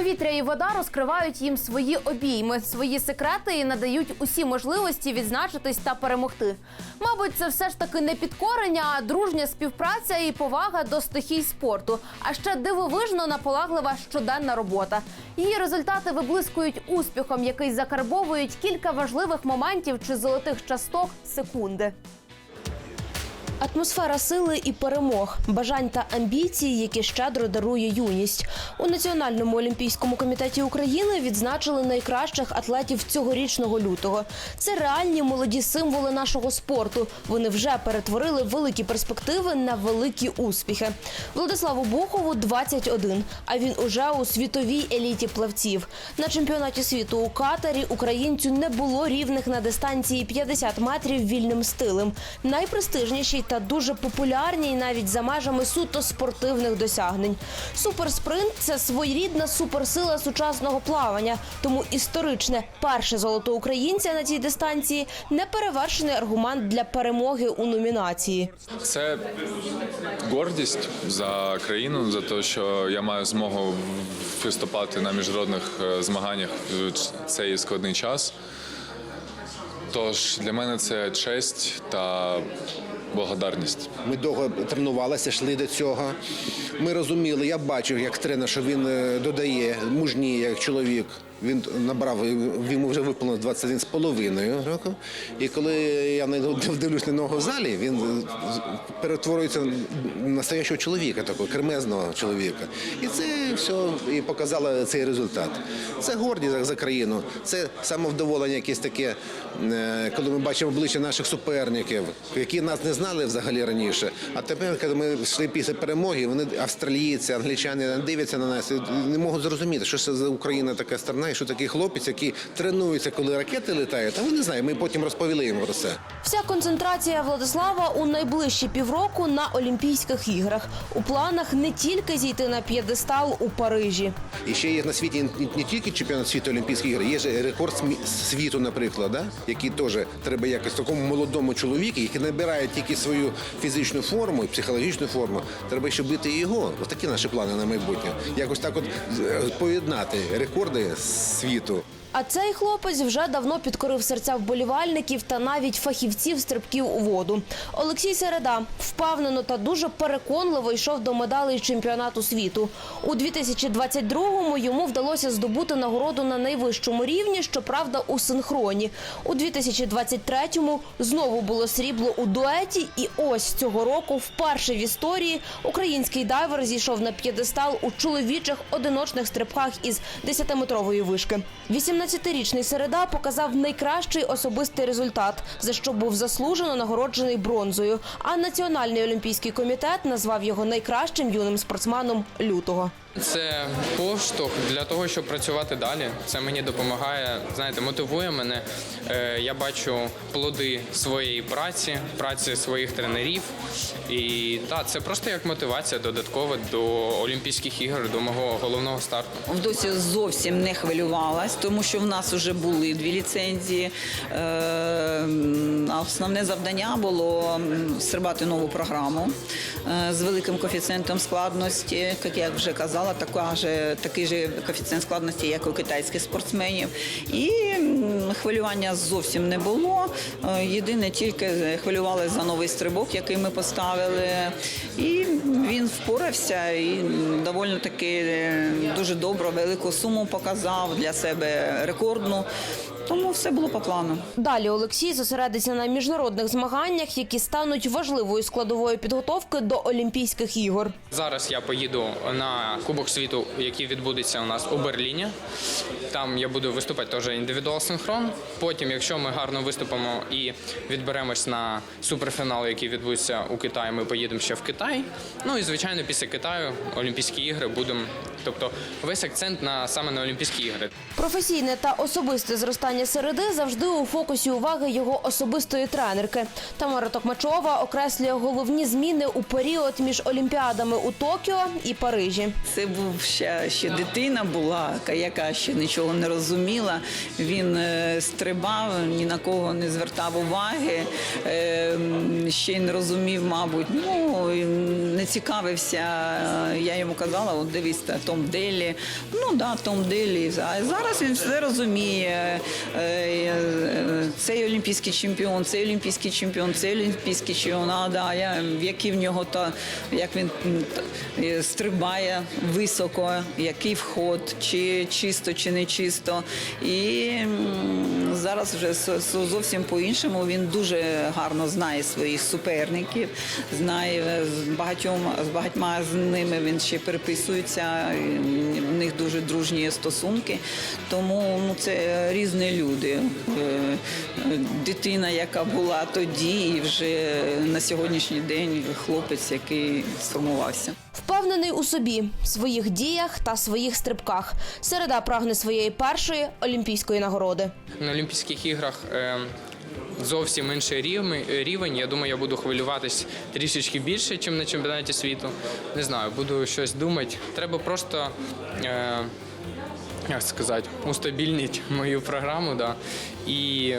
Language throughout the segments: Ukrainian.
Повітря і вода розкривають їм свої обійми, свої секрети і надають усі можливості відзначитись та перемогти. Мабуть, це все ж таки не підкорення, а дружня співпраця і повага до стихій спорту. А ще дивовижно наполеглива щоденна робота. Її результати виблискують успіхом, який закарбовують кілька важливих моментів чи золотих часток секунди. Атмосфера сили і перемог, бажань та амбіцій, які щедро дарує юність. У Національному олімпійському комітеті України відзначили найкращих атлетів цьогорічного лютого. Це реальні молоді символи нашого спорту. Вони вже перетворили великі перспективи на великі успіхи. Владиславу Бухову 21, а він уже у світовій еліті плавців. На чемпіонаті світу у Катарі українцю не було рівних на дистанції 50 метрів вільним стилем. Найпрестижніший та дуже популярній навіть за межами суто спортивних досягнень. Суперспринт це своєрідна суперсила сучасного плавання. Тому історичне перше золото українця на цій дистанції неперевершений аргумент для перемоги у номінації. Це гордість за країну, за те, що я маю змогу виступати на міжнародних е, змаганнях в цей складний час. Тож для мене це честь та благодарність. Ми довго тренувалися, йшли до цього. Ми розуміли, я бачив, як тренер, що він е, додає мужні, як чоловік. Він набрав, йому вже виповнилось 21 з половиною. І коли я дивлюсь на нього в залі, він е, перетворюється на настоящого чоловіка, такого кремезного чоловіка. І це все і показало цей результат. Це гордість за- країну, це самовдоволення якесь таке, е, коли ми бачимо обличчя наших суперників, які нас не знали взагалі раніше. А тепер, коли ми йшли після перемоги, вони австралійці, англічани дивляться на нас і не можуть зрозуміти, що це за Україна така страна, і що такий хлопець, який тренується, коли ракети літають. А вони не знають. Ми потім розповіли їм про це. Вся концентрація Владислава у найближчі півроку на Олімпійських іграх. У планах не тільки зійти на п'єдестал у Парижі. І ще є на світі не, тільки чемпіонат світу Олімпійських ігор, є ж рекорд світу, наприклад, да? який теж треба якось такому молодому чоловіку, який набирає тільки свою фізичну форму і психологічну форму. Треба ще бити його. Ось такі наші плани на майбутнє. Якось так от е, поєднати рекорди світу. А цей хлопець вже давно підкорив серця вболівальників та навіть фахівців стрибків у воду. Олексій Середа впевнено та дуже переконливо йшов до медалей чемпіонату світу. У 2022-му йому вдалося здобути нагороду на найвищому рівні, щоправда, у синхроні. У 2023-му знову було срібло у дуеті, і ось цього року, вперше в історії, український дайвер зійшов на п'єдестал у чоловічих одиночних стрибках із 10-метрової вишки. 18-річний середа показав найкращий особистий результат, за що був заслужено нагороджений бронзою. А Національний олімпійський комітет назвав його найкращим юним спортсменом лютого. Це поштовх для того, щоб працювати далі. Це мені допомагає, знаєте, мотивує мене. Е, Я бачу плоди своєї праці, праці своїх тренерів. І так, це просто як мотивація додаткова до Олімпійських ігор, до мого головного старту. Досі зовсім не хвилювалась, тому що в нас вже були дві ліцензії. Е, А основне завдання було стрибати нову програму е, з великим коефіцієнтом складності, як я вже казала, така же, такий же коефіцієнт складності, як у китайських спортсменів. І хвилювання зовсім не було. Е, Єдине, тільки хвилювалися за новий стрибок, який ми поставили. І він впорався і доволі таки е, дуже добру, велику суму показав для себе рекордну. Тому все було по плану. Далі Олексій зосередиться на міжнародних змаганнях, які стануть важливою складовою підготовки до Олімпійських ігор. Зараз я поїду на Кубок світу, який відбудеться у нас у Берліні. Там я буду виступати теж індивідуал синхрон. Потім, якщо ми гарно виступимо і відберемось на суперфінал, який відбудеться у Китаї, ми поїдемо ще в Китай. Ну і звичайно, після Китаю Олімпійські ігри будемо. Тобто весь акцент на саме на Олімпійські ігри. Професійне та особисте зростання тренування середи завжди у фокусі уваги його особистої тренерки. Тамара Токмачова окреслює головні зміни у період між олімпіадами у Токіо і Парижі. Це був ще, ще дитина була, яка ще нічого не розуміла. Він е, стрибав, ні на кого не звертав уваги, е, ще й не розумів, мабуть. Ну не цікавився. Я йому казала, от дивись, Том Делі. Ну да, Том Делі. А зараз він все розуміє. Е, е, Цей олімпійський чемпіон, цей олімпійський чемпіон, цей олімпійський чемпіон. А да, я, які в нього то, як він е, стрибає високо, який вход, чи чисто, чи не чисто. І зараз вже зовсім по-іншому. Він дуже гарно знає своїх суперників, знає з багатьом з багатьма з ними він ще переписується. В них дуже дружні стосунки. Тому ну це різні люди. Е, Дитина, яка була тоді, і вже на сьогоднішній день хлопець, який сформувався. Впевнений у собі, своїх діях та своїх стрибках. Середа прагне своєї першої олімпійської нагороди. На Олімпійських іграх е, зовсім інший рівень, рівень. Я думаю, я буду хвилюватись трішечки більше, ніж на чемпіонаті світу. Не знаю, буду щось думати. Треба просто. Як сказати, устабільнить мою програму, да, і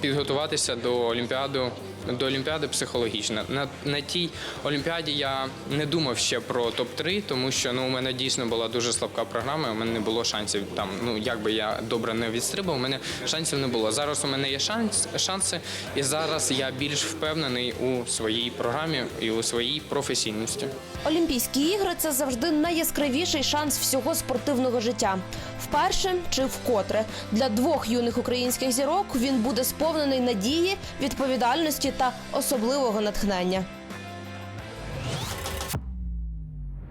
підготуватися до Олімпіади, до Олімпіади психологічно. На, на тій Олімпіаді я не думав ще про топ-3, тому що ну, у мене дійсно була дуже слабка програма, у мене не було шансів там. Ну як би я добре не відстрибав, у мене шансів не було. Зараз у мене є шанс, шанси, і зараз я більш впевнений у своїй програмі і у своїй професійності. Олімпійські ігри це завжди найяскравіший шанс всього спортивного життя. Вперше чи вкотре для двох юних українських зірок він буде сповнений надії, відповідальності та особливого натхнення.